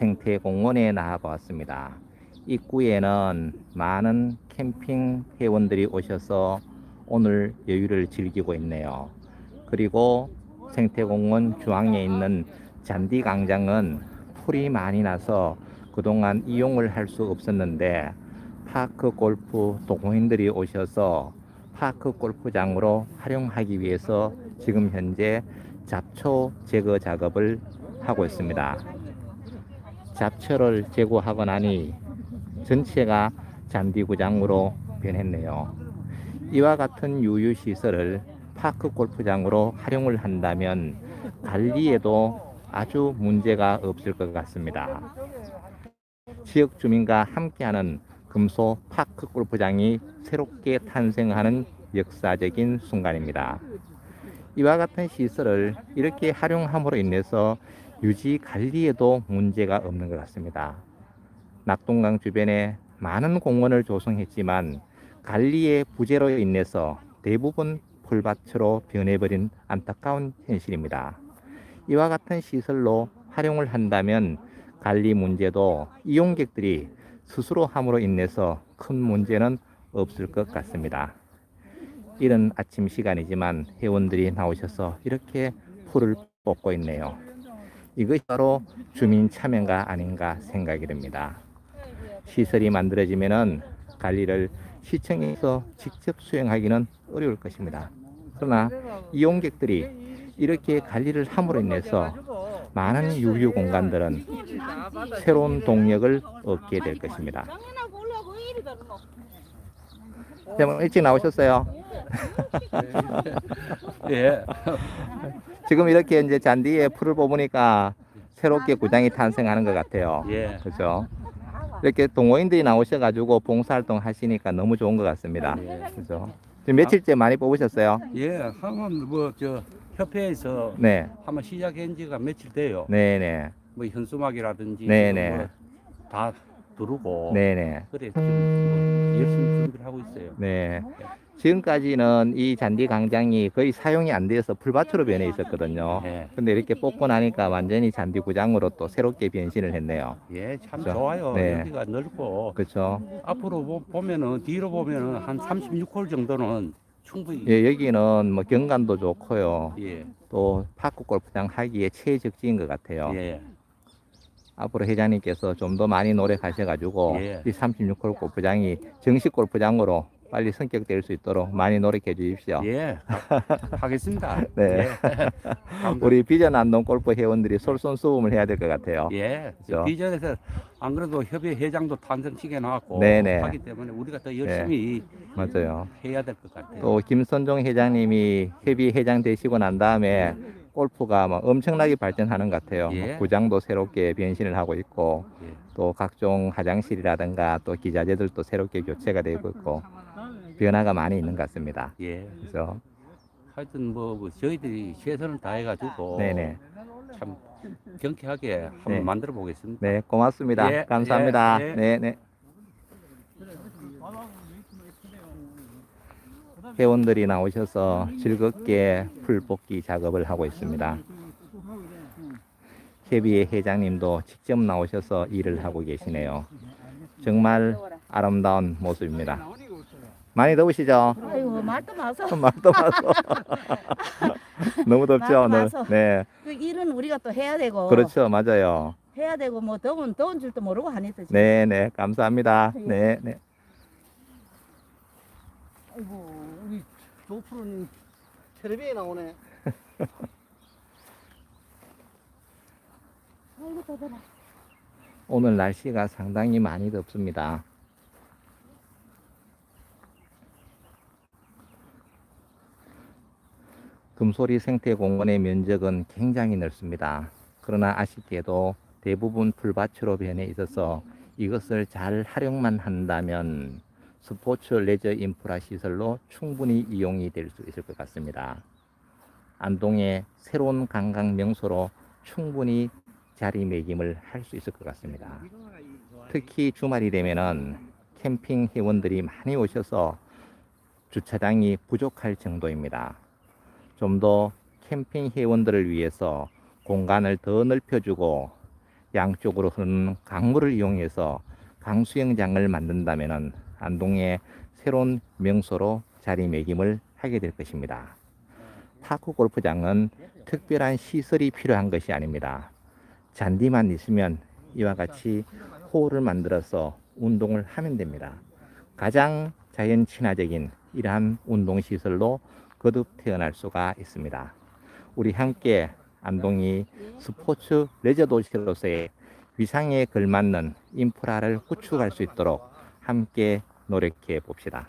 생태 공원에 나와 보았습니다. 입구에는 많은 캠핑 회원들이 오셔서 오늘 여유를 즐기고 있네요. 그리고 생태공원 중앙에 있는 잔디광장은 풀이 많이 나서 그동안 이용을 할 수 없었는데 파크 골프 동호인들이 오셔서 파크 골프장으로 활용하기 위해서 지금 현재 잡초 제거 작업을 하고 있습니다. 잡초를 제거하고 나니 전체가 잔디구장으로 변했네요. 이와 같은 유유 시설을 파크 골프장으로 활용을 한다면 관리에도 아주 문제가 없을 것 같습니다. 지역 주민과 함께하는 금소 파크 골프장이 새롭게 탄생하는 역사적인 순간입니다. 이와 같은 시설을 이렇게 활용함으로 인해서 유지 관리에도 문제가 없는 것 같습니다. 낙동강 주변에 많은 공원을 조성했지만 관리의 부재로 인해서 대부분 풀밭으로 변해버린 안타까운 현실입니다. 이와 같은 시설로 활용을 한다면 관리 문제도 이용객들이 스스로 함으로 인해서 큰 문제는 없을 것 같습니다. 이른 아침 시간이지만 회원들이 나오셔서 이렇게 풀을 뽑고 있네요. 이것이 바로 주민 참여가 아닌가 생각이 듭니다. 시설이 만들어지면은 관리를 시청에서 직접 수행하기는 어려울 것입니다. 그러나 이용객들이 이렇게 관리를 함으로 인해서 많은 유휴 공간들은 새로운 동력을 얻게 될 것입니다. 다르노. 좀 일찍 나오셨어요. 예. 지금 이렇게 이제 잔디에 풀을 뽑으니까 새롭게 구장이 탄생하는 것 같아요. 예. 그죠? 이렇게 동호인들이 나오셔가지고 봉사활동 하시니까 너무 좋은 것 같습니다. 예. 그죠? 지금 며칠째 많이 뽑으셨어요? 예. 한번 뭐저 협회에서 네, 한번 시작한 지가 며칠 돼요. 네네, 뭐 현수막이라든지 네네. 뭐다 두르고 네네, 그래 지금 뭐 열심히 준비를 하고 있어요. 네. 지금까지는 이 잔디 광장이 거의 사용이 안 돼서 풀밭으로 변해 있었거든요. 예. 근데 이렇게 뽑고 나니까 완전히 잔디 구장으로 또 새롭게 변신을 했네요. 예, 참 그죠? 좋아요. 네. 여기가 넓고 그렇죠? 앞으로 보- 보면은 뒤로 보면은 한 36홀 정도는 충분히 예, 여기는 뭐 경관도 좋고요. 예. 또 파크 골프장 하기에 최적지인 것 같아요. 예. 앞으로 회장님께서 좀 더 많이 노력하셔가지고 예. 이 36홀 골프장이 정식 골프장으로 빨리 성격될 수 있도록 많이 노력해 주십시오. 예. 하- 하겠습니다. 네. 예. 우리 비전 안동 골프 회원들이 솔선수범을 해야 될 것 같아요. 예. 그죠? 비전에서 안 그래도 협의 회장도 탄생시켜 나왔고 네네. 하기 때문에 우리가 더 열심히 맞아요. 해야 될 것 같아요. 또 김선종 회장님이 협의 회장 되시고 난 다음에 골프가 막 엄청나게 발전하는 것 같아요. 예. 구장도 새롭게 변신을 하고 있고 예. 또 각종 화장실이라든가 또 기자재들도 새롭게 교체가 되고 있고 변화가 많이 있는 것 같습니다. 예. 그래서 하여튼 뭐, 뭐 저희들이 최선을 다해가지고 네네 참 경쾌하게 한번 네. 만들어 보겠습니다. 네 고맙습니다. 예, 감사합니다. 예, 예. 네 네. 회원들이 나오셔서 즐겁게 풀 뽑기 작업을 하고 있습니다. 협의회 회장님도 직접 나오셔서 일을 하고 계시네요. 정말 아름다운 모습입니다. 많이 더우시죠? 아이고 말도 마서. 말도 마서. 너무 덥죠? 말도 오늘? 마서. 네, 그 일은 우리가 또 해야 되고. 그렇죠, 맞아요. 해야 되고 뭐 더운 더운 줄도 모르고 하니까. 지금. 네, 네, 감사합니다. 예. 네, 네. 아이고 우리 조프로님 텔레비에 나오네. 아이고 더더라. 오늘 날씨가 상당히 많이 덥습니다. 금소리 생태공원의 면적은 굉장히 넓습니다. 그러나 아쉽게도 대부분 풀밭으로 변해 있어서 이것을 잘 활용만 한다면 스포츠 레저 인프라 시설로 충분히 이용이 될 수 있을 것 같습니다. 안동의 새로운 관광 명소로 충분히 자리매김을 할 수 있을 것 같습니다. 특히 주말이 되면은 캠핑 회원들이 많이 오셔서 주차장이 부족할 정도입니다. 좀 더 캠핑 회원들을 위해서 공간을 더 넓혀주고 양쪽으로 흐르는 강물을 이용해서 강수영장을 만든다면 안동의 새로운 명소로 자리매김을 하게 될 것입니다. 타코 골프장은 특별한 시설이 필요한 것이 아닙니다. 잔디만 있으면 이와 같이 홀을 만들어서 운동을 하면 됩니다. 가장 자연 친화적인 이러한 운동 시설로 거듭 태어날 수가 있습니다. 우리 함께 안동이 스포츠 레저 도시로서의 위상에 걸맞는 인프라를 구축할 수 있도록 함께 노력해 봅시다.